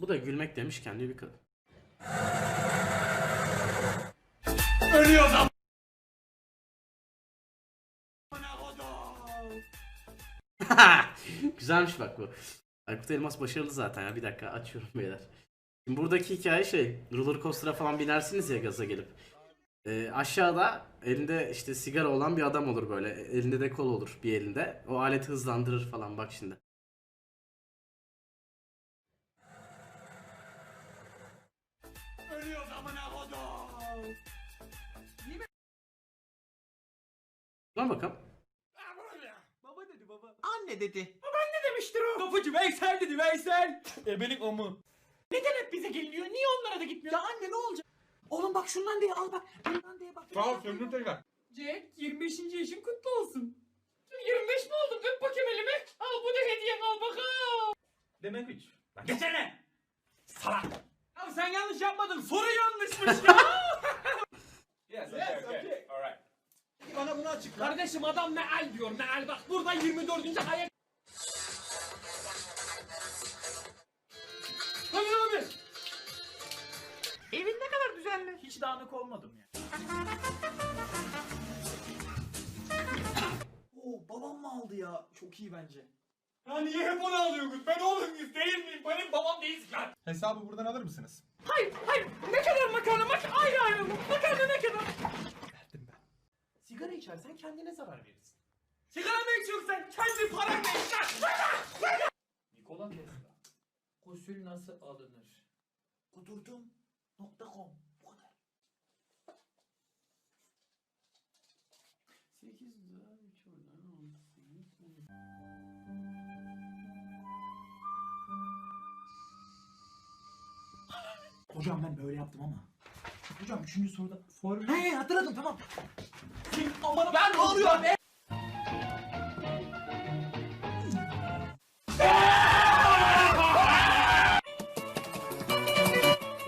Bu da gülmek demiş kendi bir kadın. Ölüyoruz am. Güzelmiş bak bu. Aykut Elmas başarılı zaten ya. Bir dakika açıyorum beyler. Şimdi buradaki hikaye şey. Roller coaster'a falan binersiniz ya gaza gelip. Ee, aşağıda elinde işte sigara olan bir adam olur böyle. Elinde de kol olur bir elinde. O aleti hızlandırır falan bak şimdi. Lan bakalım. Baba dedi baba. Anne dedi. Ne demiştir o? Kapıcı Veysel dedi Veysel. Ebelik o mu? Neden hep bize geliniyor? Niye onlara da gitmiyor? Ya anne ne olacak? Oğlum bak şundan diye al bak. Bundan diye bak. Tamam söndür tekrar. Jack 25. yaşın kutlu olsun. 25 mi oldum? Öp bakayım elimi. Al bu da hediyen al bakalım. Demek 3. Lan geçene. Salak. Abi sen yanlış yapmadın. Soru yanlışmış ya. yes, okay, okay. Alright. Bana bunu açıkla. Kardeşim adam meal diyor meal bak burada 24. ayet. Tabii abi. Evin ne kadar düzenli. Hiç dağınık olmadım ya. Oo babam mı aldı ya? Çok iyi bence. Ya niye hep onu alıyorsunuz? Ben oğlum muyuz değil miyim? Benim babam değiliz lan. Hesabı buradan alır mısınız? Hayır hayır ne kadar makarna mak ayrı ayrı mı? Makarna ne kadar? Sigara içersen kendine zarar verirsin. Sigara mı içiyorsun sen? Kendi paranla iç lan. Nikola Tesla. Gusül nasıl alınır? Kudurdum. Nokta com. Bu kadar. 8 daha 3 oradan 18. Hocam ben böyle yaptım ama. Hocam üçüncü soruda formül... He hatırladım tamam. Aman ben ne oluyor be?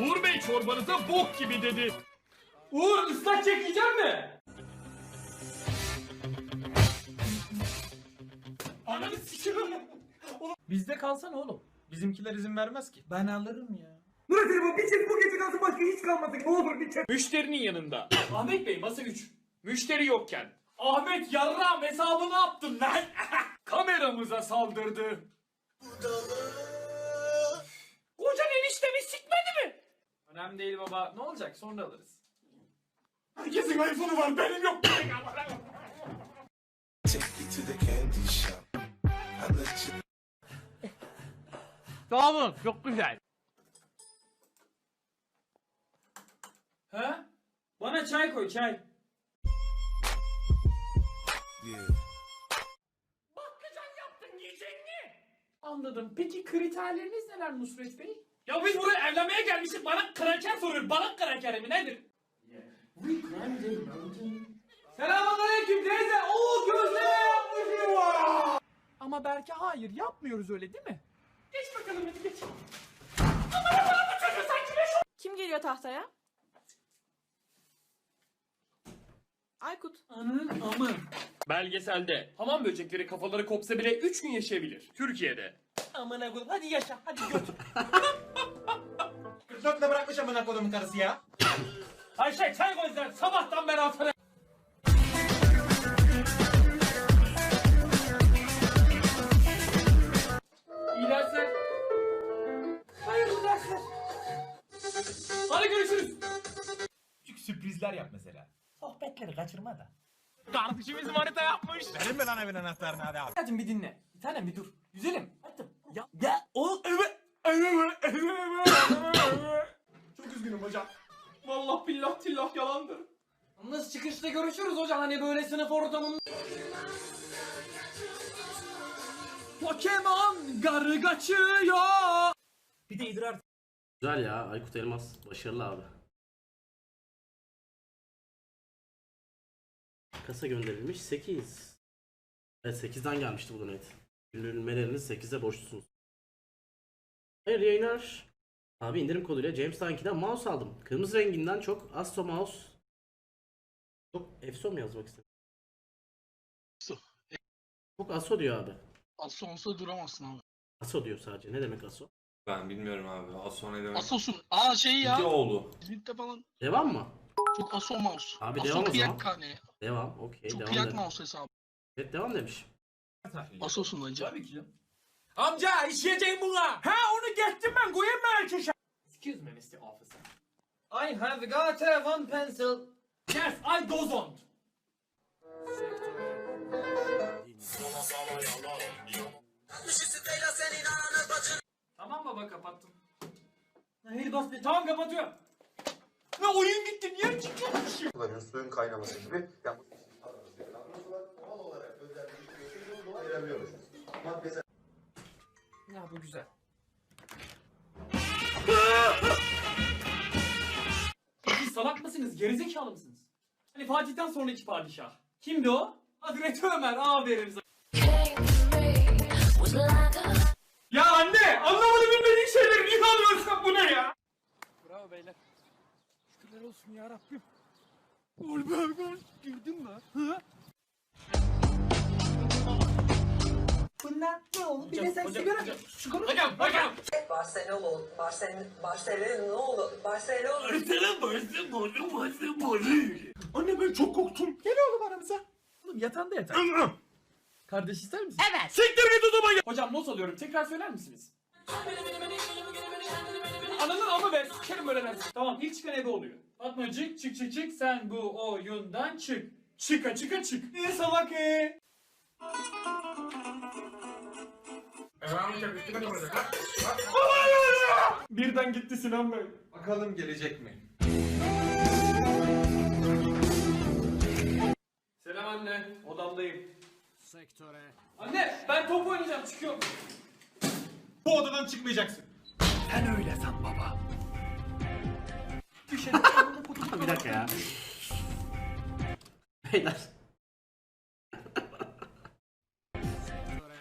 Uğur Bey çorbanıza bok gibi dedi. Uğur ıslak çekeceğim mi? Ananı sikiyorum. Bizde kalsana oğlum. Bizimkiler izin vermez ki. Ben alırım ya. Müşterinin yanında. Ahmet Bey masa 3. Müşteri yokken. Ahmet yarram hesabı ne yaptın lan? Kameramıza saldırdı. Kocan eniştemi sikmedi mi? Önemli değil baba. Ne olacak? Sonra alırız. Herkesin iPhone'u var. Benim yok. Take you to He? Bana çay koy çay. yeah. Bakkacan yaptın yiyecek mi? Anladım. Peki kriterleriniz neler Nusret Bey? Ya biz buraya evlenmeye gelmişiz. Bana kraker soruyor. Bana kraker mi nedir? Selamünaleyküm teyze. Oo gözleme yapmışım var. Ama belki hayır yapmıyoruz öyle değil mi? Geç bakalım hadi geç. Kim geliyor tahtaya? Aykut. Anın amı. Belgeselde hamam böcekleri kafaları kopsa bile 3 gün yaşayabilir. Türkiye'de. Amına koyayım hadi yaşa hadi götür. 44'le bırakmış amına kodumun karısı ya. Ayşe çay koy sen sabahtan beri altına. İyi dersler. Hayırlı dersler. Hadi görüşürüz. Küçük sürprizler yap mesela. Sohbetleri kaçırma da. Kardeşimiz manita yapmış. Verin mi lan evin anahtarını hadi abi. Hacım bir dinle. Bir tanem bir dur. Güzelim. Hadi. Ya, ya o evet. Çok üzgünüm hocam. Vallahi billah tillah yalandır. Nasıl çıkışta görüşürüz hocam hani böyle sınıf ortamında. Pokemon garı kaçıyor. Bir de idrar Güzel ya Aykut Elmas başarılı abi. Kasa gönderilmiş 8. Evet 8'den gelmişti bu donet. Gönderilmeleriniz 8'e borçlusunuz. Hayırlı yayınlar. Abi indirim koduyla James Dunky'den mouse aldım. Kırmızı renginden çok Astro Mouse. Çok Efso mu yazmak istedim? Aso. Çok Aso diyor abi. Aso olsa duramazsın abi. Aso diyor sadece. Ne demek Aso? Ben bilmiyorum abi. Az sonra demek. Asosun. Aa şey ya. oğlu. İzmit'te falan. Devam mı? Çok aso mouse. Abi aso devam o zaman. kıyak kane. Devam. Okey. Çok devam kıyak dedim. mouse hesabı. Evet devam demiş. Asosun hacı. Tabii ki canım. Amca işleyeceğim buna. Ha onu geçtim ben koyayım mı erkeşe? Excuse me Mr. Officer. I have got a one pencil. Yes, I don't. Tamam baba kapattım. Hayır bas. Tamam kapatıyorum. Ne oyun gitti niye çıkıyormuş? kullanıyoruz suyun kaynaması gibi. Yani Ya bu güzel. Siz salak mısınız? Gerizekalı mısınız? Hani Fatih'ten sonraki padişah. Kimdi o? Hazreti Ömer. Aferin sana. Ya anne! Anlamadı bilmediğin şeyleri niye alıyorsun bu ne ya? Şükürler olsun ya Rabbim. Gol be gol. Girdin mi? Hı? Bunlar ne oğlum? Bir de sen Hocam, sigara... hocam, Hocam, hocam. Barcelona, Barcelona, Barcelona, Barcelona. Anne ben çok korktum. Gel oğlum aramıza. Oğlum yatağında yatar. Kardeş ister misin? Evet. Siktir git o zaman ya. Hocam not alıyorum. Tekrar söyler misiniz? Ananın ama ben sikerim öyle dersin. Tamam ilk çıkan ebe oluyor. Fatmacık çık çık çık sen bu oyundan çık. Çıka çıka çık. Ne salak e? Birden gitti Sinan Bey. Bakalım gelecek mi? Selam anne, odamdayım. Sektöre. Anne, ben top oynayacağım, çıkıyorum. Bu odadan çıkmayacaksın. Bir dakika ya. Beyler.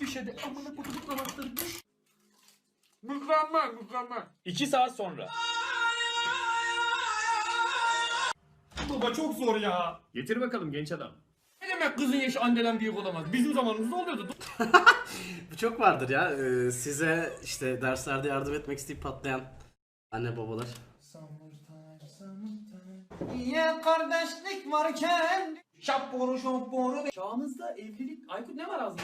Düşede amına namazları düş. Mükemmel, mükemmel. İki saat sonra. Baba çok zor ya. Getir bakalım genç adam. Ne demek kızın yaşı anneden büyük olamaz? Bizim zamanımızda oluyordu. Bu çok vardır ya. Ee, size işte derslerde yardım etmek isteyip patlayan anne babalar. Niye kardeşlik varken? Şapboru şapboru. Çağımızda evlilik... Aykut ne var ağzında?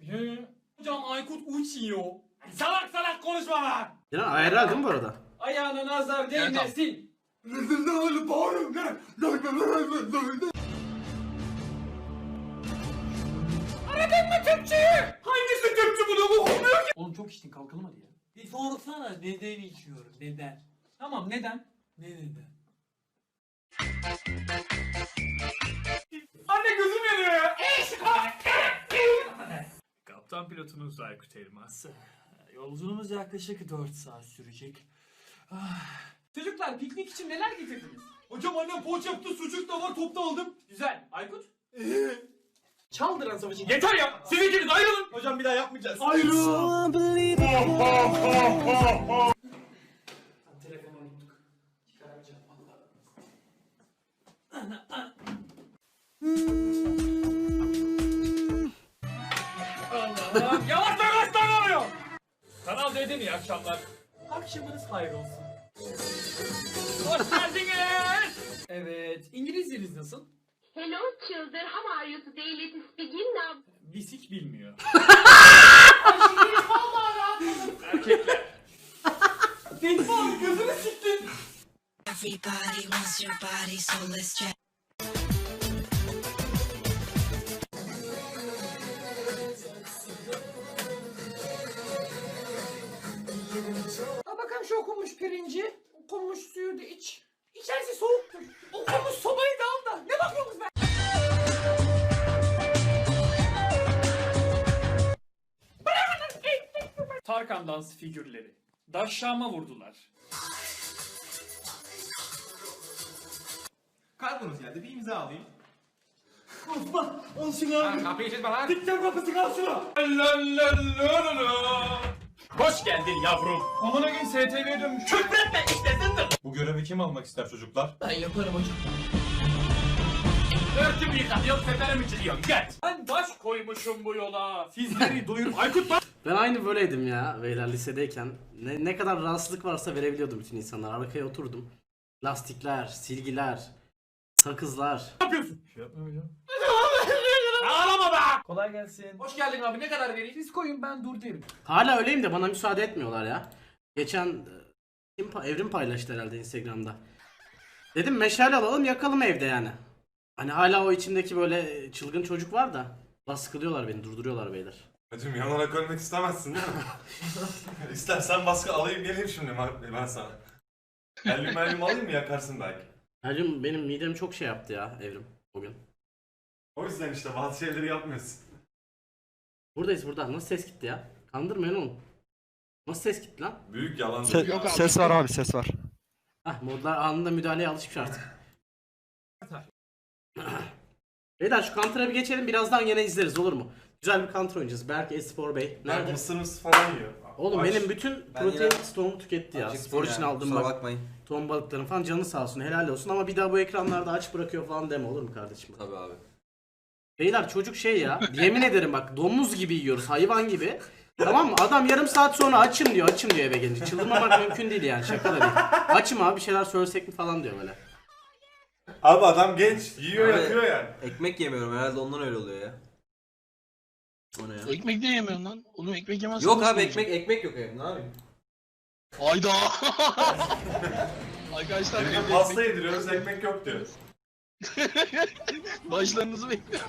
He. Hocam Aykut uçuyor. Salak salak konuşma lan! Sinan ayarlar değil mi bu arada? Ayağına nazar değmesin. Aradın mı Türkçeyi? Hangisi Türkçe bunu okumuyor ki? Oğlum çok içtin kalkalım hadi ya. Bir sorsana neden içiyorum neden? Tamam neden? Ne neden? Anne gözüm yanıyor ya. Kaptan pilotunuz Aykut Elmas. Yolculuğumuz yaklaşık 4 saat sürecek. Ah. Çocuklar piknik için neler getirdiniz? Hocam annem poğaça yaptı, sucuk da var, topta aldım. Güzel. Aykut? Çaldıran savaşı. Yeter ya! Siz ikiniz ayrılın! Hocam bir daha yapmayacağız. Ayrılın! Allah'ım yavaş yavaş oluyor. Kanal D'de iyi akşamlar. Akşamınız hayır olsun. Hoş geldiniz. Evet, İngilizceniz nasıl? Hello children, how are you today? Let's begin now. Bisik bilmiyor. Erkekler. Defol gözünü siktin. Everybody wants your body, so let's check. Okunmuş pirinci. Okunmuş suyu da iç. İçerisi soğuktur. Okunmuş sobayı da al da. Ne bakıyorsunuz be? Tarkan dans figürleri. Daşşama vurdular. Kargonuz geldi bir imza alayım. Osman, al şunu abi. Kapıyı çizme lan. Dikten kapısı al şunu. Hoş geldin yavrum. Amına gün STV'ye dönmüş. Küfretme işte zındır. Bu görevi kim almak ister çocuklar? Ben yaparım hocam. Örtümü yıkatıyorum, seferim içiliyorum. Gel. Ben baş koymuşum bu yola. Sizleri doyurup... Aykut bak. Ben aynı böyleydim ya beyler lisedeyken. Ne, ne kadar rahatsızlık varsa verebiliyordum bütün insanlar. Arkaya oturdum. Lastikler, silgiler, sakızlar. Ağlama be! Kolay gelsin. Hoş geldin abi ne kadar vereyim? Siz koyun ben dur derim. Hala öyleyim de bana müsaade etmiyorlar ya. Geçen e, kim pa- evrim paylaştı herhalde Instagram'da. Dedim meşale alalım yakalım evde yani. Hani hala o içimdeki böyle çılgın çocuk var da baskılıyorlar beni durduruyorlar beyler. Hacım yanarak ölmek istemezsin değil mi? İstersen baskı alayım geleyim şimdi ben sana. Helyum helyum alayım mı yakarsın belki. Hacım benim midem çok şey yaptı ya evrim bugün. O yüzden işte bazı şeyleri yapmıyorsun. Buradayız burada. Nasıl ses gitti ya? Kandırmayın oğlum. Nasıl ses gitti lan? Büyük yalan Se- Yok abi. Ses var abi ses var. Hah modlar anında müdahaleye alışmış artık. Beyler şu Counter'a bir geçelim birazdan yine izleriz olur mu? Güzel bir Counter oynayacağız. Berk Espor Bey. Nerede? Nerede? Mısır mısır falan yiyor. Oğlum Aç. benim bütün protein stoğumu tüketti ya. Spor için aldım bak. bakmayın. Ton balıkların falan canı sağ olsun helal olsun ama bir daha bu ekranlarda aç bırakıyor falan deme olur mu kardeşim? Tabii abi. Beyler çocuk şey ya yemin ederim bak domuz gibi yiyoruz hayvan gibi. Tamam mı? Adam yarım saat sonra açım diyor açım diyor eve gelince. Çıldırmamak mümkün değil yani şaka da değil. Açım abi bir şeyler söylesek mi falan diyor böyle. Abi adam genç. Yiyor Abi- yapıyor yani. Ekmek yemiyorum herhalde ondan öyle oluyor ya. O ne ya? Ekmek de yemiyorsun lan. Oğlum ekmek yemezsen Yok nasıl abi olacak? ekmek ekmek yok evde ne yapayım? Hayda. Arkadaşlar Dedim pasta yediriyoruz ekmek yok diyor. başlarınızı bekliyorum.